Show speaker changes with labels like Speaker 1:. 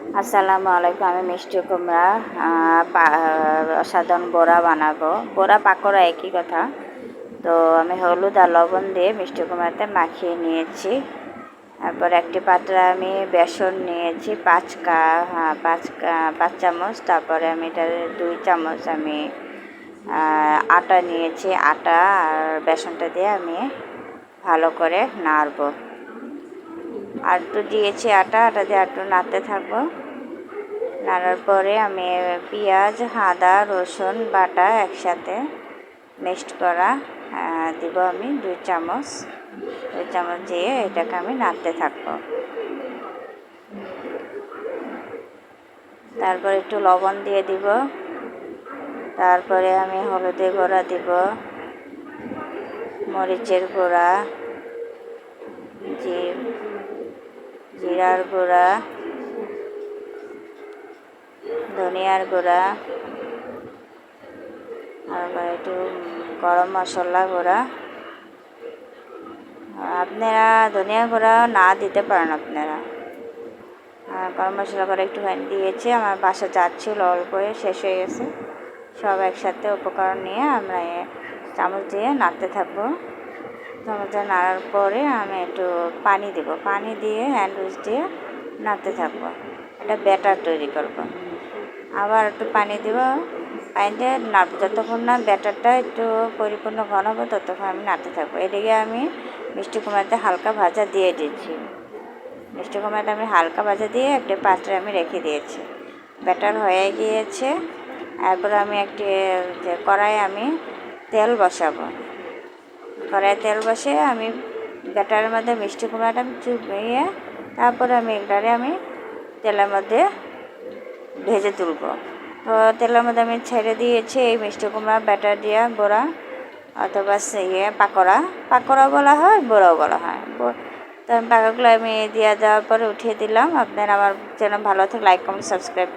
Speaker 1: আসসালামু আলাইকুম আমি মিষ্টি কুমড়া আহ, পা- আহ, সাধারণ বড়া বানাবো। বড়া পাকোড়া একই কথা। তো আমি হলুদ আর লবণ দিয়ে মিষ্টি কুমড়াতে মাখিয়ে নিয়েছি। তারপর একটি পাত্রে আমি বেসন নিয়েছি পাঁচ কা পাঁচ পাঁচ চামচ। তারপরে আমি এটা দুই চামচ আমি আটা নিয়েছি আটা আর বেসনটা দিয়ে আমি ভালো করে নাড়বো। একটু দিয়েছি আটা আটা দিয়ে একটু নাড়তে থাকব। নাড়ার পরে আমি পেঁয়াজ, আদা, রসুন, বাটা একসাথে মিক্সড করা দিব আমি দুই চামচ। দুই চামচ দিয়ে এটাকে আমি নাড়তে থাকব। তারপর একটু লবণ দিয়ে দিব। তারপরে আমি হলুদের গুঁড়া দিব, মরিচের গুঁড়া জিরার গুঁড়া, ধনিয়ার গুঁড়া, আর একটু গরম মশলা গুঁড়া। আপনারা ধনিয়া গুঁড়া না দিতে পারেন আপনারা। গরম মশলা করে একটুখানি দিয়েছি, আমার বাসা যাচ্ছিল অল্প শেষ হয়ে গেছে। সব একসাথে উপকরণ নিয়ে আমরা চামচ দিয়ে নাড়তে থাকব। দিয়ে নাড়ার পরে আমি একটু পানি দেব। পানি দিয়ে হ্যান্ড উইচ দিয়ে নাড়তে থাকব। একটা ব্যাটার তৈরি করব। আবার একটু পানি দেব। পানি দিয়ে নাড়বো যতক্ষণ না ব্যাটারটা একটু পরিপূর্ণ ঘন হবে, ততক্ষণ আমি নাড়তে থাকব। এদিকে আমি মিষ্টি কুমারতে হালকা ভাজা দিয়ে দিচ্ছি মিষ্টি কুমড়াটা আমি হালকা ভাজা দিয়ে একটা পাত্রে আমি রেখে দিয়েছি। ব্যাটার হয়ে গিয়েছে। এরপর আমি একটি কড়াই আমি তেল বসাবো। কড়াই তেল বসে আমি ব্যাটারের মধ্যে মিষ্টি কুমড়াটা আমি চুবিয়ে তারপরে আমি এগুলারে আমি তেলের মধ্যে ভেজে তুলবো। তো তেলের মধ্যে আমি ছেড়ে দিয়েছি এই মিষ্টি কুমড়া, ব্যাটার দিয়া বড়া অথবা ইয়ে পাকোড়া। পাকোড়া বলা হয়, বড়াও বলা হয়। তো পাকোড়াগুলো আমি দিয়ে দেওয়ার পরে উঠিয়ে দিলাম। আপনারা আমার চ্যানেল ভালো থাকে লাইক কমেন্ট সাবস্ক্রাইব